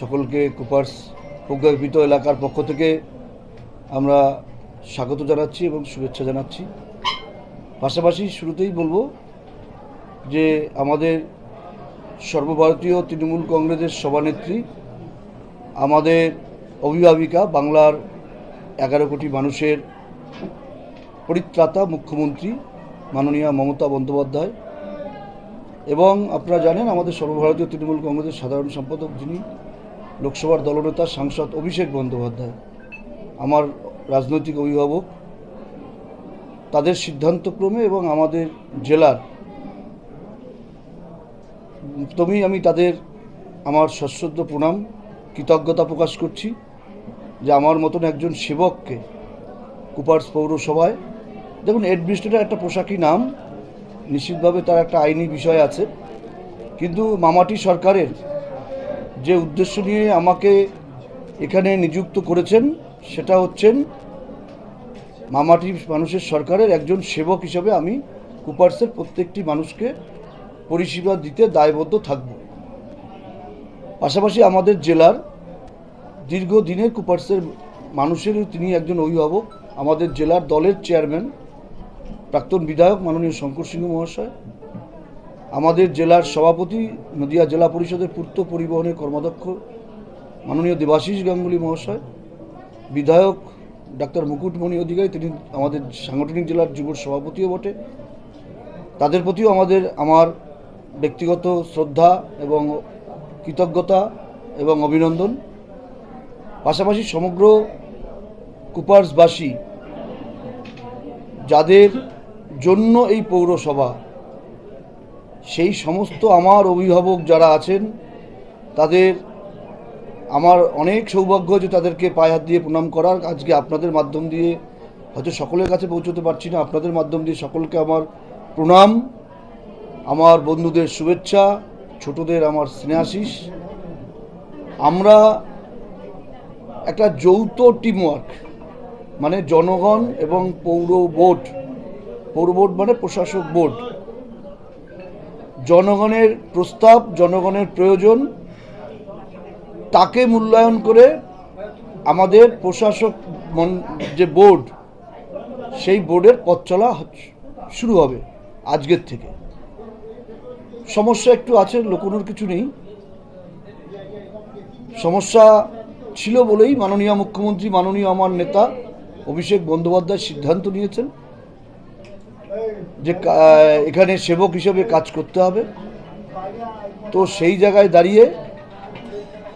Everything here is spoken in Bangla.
সকলকে কুপার্স প্রজ্ঞাপিত এলাকার পক্ষ থেকে আমরা স্বাগত জানাচ্ছি এবং শুভেচ্ছা জানাচ্ছি। পাশাপাশি শুরুতেই বলব যে আমাদের সর্বভারতীয় তৃণমূল কংগ্রেসের সভানেত্রী, আমাদের অভিভাবিকা, বাংলার এগারো কোটি মানুষের পরিত্রাতা মুখ্যমন্ত্রী মাননীয়া মমতা বন্দ্যোপাধ্যায় এবং আপনারা জানেন আমাদের সর্বভারতীয় তৃণমূল কংগ্রেসের সাধারণ সম্পাদক যিনি লোকসভার দলনেতা সাংসদ অভিষেক বন্দ্যোপাধ্যায়, আমার রাজনৈতিক অভিভাবক, তাদের সিদ্ধান্তক্রমে এবং আমাদের জেলার প্রথমেই আমি তাদের আমার সশ্রদ্ধ প্রণাম, কৃতজ্ঞতা প্রকাশ করছি যে আমার মতন একজন সেবককে কুপার্স পৌরসভায়, দেখুন অ্যাডমিনিস্ট্রেটর একটা পোশাকি নাম, নিশ্চিতভাবে তার একটা আইনি বিষয় আছে, কিন্তু মামাটি সরকারের যে উদ্দেশ্য নিয়ে আমাকে এখানে নিযুক্ত করেছেন, সেটা হচ্ছেন মামাটি মানুষের সরকারের একজন সেবক হিসেবে আমি কুপার্সের প্রত্যেকটি মানুষকে পরিষেবা দিতে দায়বদ্ধ থাকব। পাশাপাশি আমাদের জেলার দীর্ঘদিনের কুপার্সের মানুষের তিনি একজন অভিভাবক, আমাদের জেলার দলের চেয়ারম্যান, প্রাক্তন বিধায়ক মাননীয় শঙ্কর সিংহ মহাশয় আমাদের জেলার সভাপতি নদিয়া জেলা পরিষদের পূর্ত পরিবহনের কর্মাধ্যক্ষ মাননীয় দেবাশিস গাঙ্গুলি মহাশয়, বিধায়ক ডাক্তার মুকুটমণি অধিকারী, তিনি আমাদের সাংগঠনিক জেলার যুব সভাপতিও বটে। তাদের প্রতিও আমাদের, আমার ব্যক্তিগত শ্রদ্ধা এবং কৃতজ্ঞতা এবং অভিনন্দন। পাশাপাশি সমগ্র কুপার্সবাসী যাদের জন্য এই পৌরসভা সেই সমস্ত আমার অভিভাবক যারা আছেন, তাদের আমার অনেক সৌভাগ্য যে তাদেরকে পায়ে হাত দিয়ে প্রণাম করার। আজকে আপনাদের মাধ্যম দিয়ে হয়তো সকলের কাছে পৌঁছতে পারছি না, আপনাদের মাধ্যম দিয়ে সকলকে আমার প্রণাম, আমার বন্ধুদের শুভেচ্ছা, ছোটদের আমার স্নেহাশিস। আমরা একটা যৌথ টিমওয়ার্ক মানে জনগণ এবং পৌর বোর্ড পৌর বোর্ড মানে প্রশাসক বোর্ড জনগণের প্রস্তাব, জনগণের প্রয়োজন, তাকে মূল্যায়ন করে আমাদের প্রশাসক যে বোর্ড, সেই বোর্ডের পথ চলা শুরু হবে আজকের থেকে। সমস্যা একটু আছে, লুকোনোর কিছু নেই। সমস্যা ছিল বলেই মাননীয় মুখ্যমন্ত্রী, মাননীয় আমার নেতা অভিষেক বন্দ্যোপাধ্যায় সিদ্ধান্ত নিয়েছেন। যে এখানে সেবক হিসেবে কাজ করতে হবে। তো সেই জায়গায় দাঁড়িয়ে